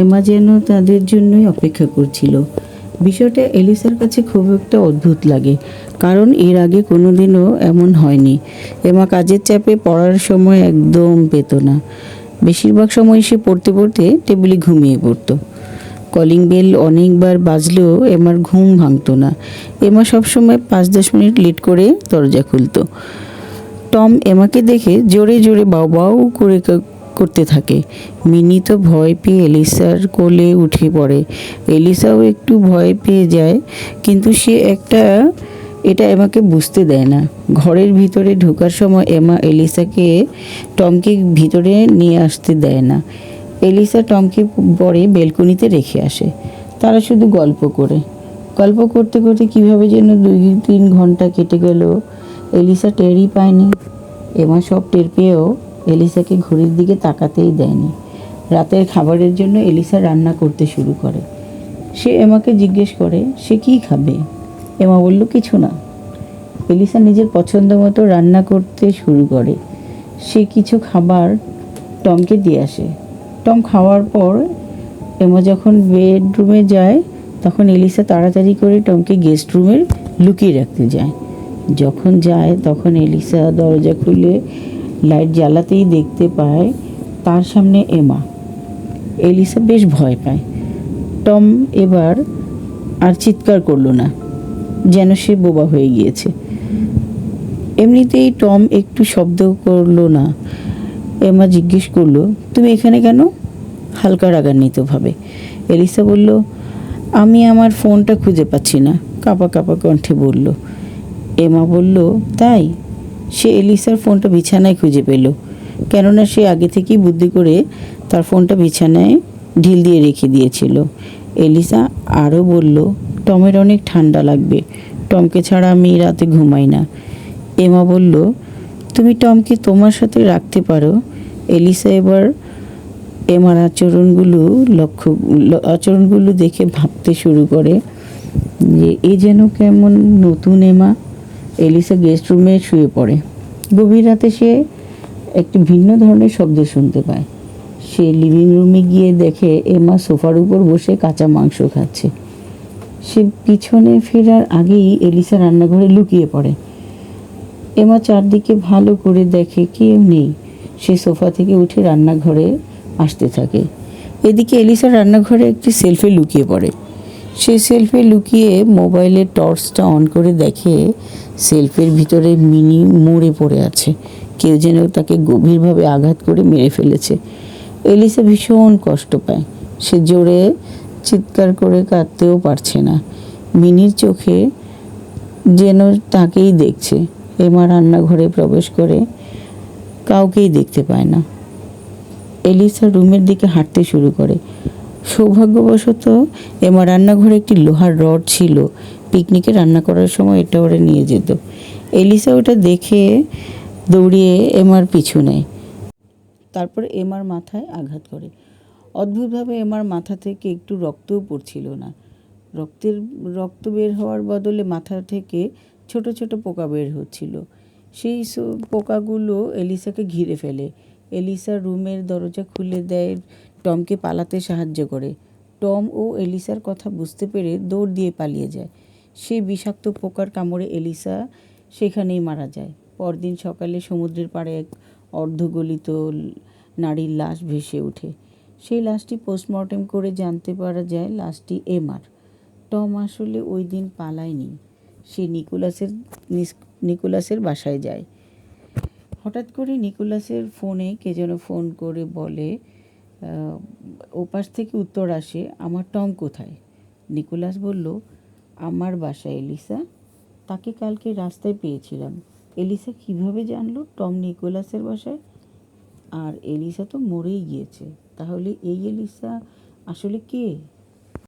এমা যেন তাদের জন্যই অপেক্ষা করছিল। বিষয়টা এলিসার কাছে খুব একটা অদ্ভুত লাগে, কারণ এর আগে কোনোদিনও এমন হয়নি। এমা কাজের চাপে পড়ার সময় একদম পেত না। বেশিরভাগ সময় সে পড়তে পড়তে টেবিলে ঘুমিয়ে পড়তো। কলিং বেল অনেকবার বাজলেও এমার ঘুম ভাঙতো না। এমা সবসময় পাঁচ দশ মিনিট লেট করে দরজা খুলতো। টম এমাকে দেখে জোরে জোরে বাউ বাউ করে করতে থাকে। মিনি তো ভয় পেয়ে এলিসার কোলে উঠে পড়ে। এলিসাও একটু ভয় পেয়ে যায়, কিন্তু সে একটা, এটা এমাকে বুঝতে দেয় না। ঘরের ভিতরে ঢোকার সময় এমা এলিসাকে টমকে ভিতরে নিয়ে আসতে দেয় না। এলিসা টমকে পরে বেলকনিতে রেখে আসে। তারা শুধু গল্প করে। গল্প করতে করতে কীভাবে যেন দুই তিন ঘণ্টা কেটে গেল। এলিসা টেরই পায়নি। এমা সব টের পেয়েও এলিসাকে ঘড়ির দিকে তাকাতেই দেয়নি। রাতের খাবারের জন্য এলিসা রান্না করতে শুরু করে। সে এমাকে জিজ্ঞেস করে, সে কি খাবে? এমা বলল, কিছু না। এলিসা নিজের পছন্দ মতো রান্না করতে শুরু করে। সে কিছু খাবার টমকে দিয়ে আসে। টম খাওয়ার পর এমা যখন বেডরুমে যায়, তখন এলিসা তাড়াতাড়ি করে টমকে গেস্ট রুমে লুকিয়ে রাখতে যায়। যখন যায়, তখন এলিসা দরজা খুলে লাইট জ্বালাতেই দেখতে পায় তার সামনে এমা। এলিসা বেশ ভয় পায়। টম এবার আর চিৎকার করল না, যেন সে বোবা হয়ে গিয়েছে। এমনিতেই টম একটু শব্দ করল না। এমা জিজ্ঞেস করল, তুমি এখানে কেন? হালকা রাগান্বিতভাবে এলিসা বলল, আমি আমার ফোনটা খুঁজে পাচ্ছি না। কাপা কাপা কণ্ঠে বলল। এমা বলল, তাই? সে এলিসার ফোনটা বিছানায় খুঁজে পেল। কেননা সে আগে থেকেই বুদ্ধি করে তার ফোনটা বিছানায় ঢিল দিয়ে রেখে দিয়েছিল। এলিসা আরও বলল, টমের অনেক ঠান্ডা লাগবে। টমকে ছাড়া আমি রাতে ঘুমাই না। এমা বলল, তুমি টমকে তোমার সাথে রাখতে পারো। এলিসা এবার এমার আচরণগুলো লক্ষ্য আচরণগুলো দেখে ভাবতে শুরু করে যে, এ যেন কেমন নতুন এমা। এলিসা গেস্ট রুমে শুয়ে পড়ে। গভীর রাতে সে একটি ভিন্ন ধরনের শব্দ শুনতে পায়। সে লিভিং রুমে গিয়ে দেখে এমা সোফার উপর বসে কাঁচা মাংস খাচ্ছে। সে পিছনে ফেরার আগেই এলিসা রান্নাঘরে লুকিয়ে পড়ে। এমা চারদিকে ভালো করে দেখে কেউ নেই। সে সোফা থেকে উঠে রান্নাঘরে আসতে থাকে। এদিকে এলিসা রান্নাঘরে একটি সেলফে লুকিয়ে পড়ে। সে সেলফে লুকিয়ে মোবাইলের টর্চটা অন করে দেখে সেলফের ভিতরে মিনি মরে পড়ে আছে। কেউ যেন তাকে গভীরভাবে আঘাত করে মেরে ফেলেছে। এলিসা ভীষণ কষ্ট পায়। সে জোরে চিৎকার করে কাঁদতেও পারছে না। মিনির চোখে যেন তাকেই দেখছে। এমা রান্নাঘরে প্রবেশ করে কাউকেই দেখতে পায় না। এলিসা রুমের দিকে হাঁটতে শুরু করে। সৌভাগ্যবশত এমা রান্নাঘরে একটি লোহার রড ছিল। পিকনিকে রান্না করার সময় এটা ওরা নিয়ে যেত। এলিসা ওটা দেখে দৌড়িয়ে এমার পিছু নেয়। তারপর এমার মাথায় আঘাত করে। অদ্ভুতভাবে এমার মাথা থেকে একটু রক্তও পড়ছিল না। রক্তের, রক্ত বের হওয়ার বদলে মাথা থেকে ছোট ছোট পোকা বের হচ্ছিল। সেই পোকাগুলো এলিসাকে ঘিরে ফেলে। এলিসা রুমের দরজা খুলে দেয় টমকে পালাতে সাহায্য করে। টম ও এলিসার কথা বুঝতে পেরে দৌড় দিয়ে পালিয়ে যায়। সেই বিষাক্ত পোকার কামড়ে এলিসা সেখানেই মারা যায়। পরদিন সকালে সমুদ্রের পাড়ে এক অর্ধগলিত নারীর লাশ ভেসে ওঠে। সেই লাশটি পোস্টমর্টেম করে জানতে পারা যায় লাশটি এমার টম আসলে ওই দিন পালায়নি। সে নিকোলাসের নিকোলাসের বাসায় যায়। হঠাৎ করে নিকোলাসের ফোনে কে যেন ফোন করে বলে ওপাশ থেকে উত্তর আসে, আমার টম কোথায়? নিকোলাস বলল, আমার বাসায়, এলিসা। তাকে কালকে রাস্তায় পেয়েছিলাম। এলিসা কীভাবে জানলো টম নিকোলাসের বাসায়? আর এলিসা তো মরেই গিয়েছে। তাহলে এই এলিসা আসলে কে?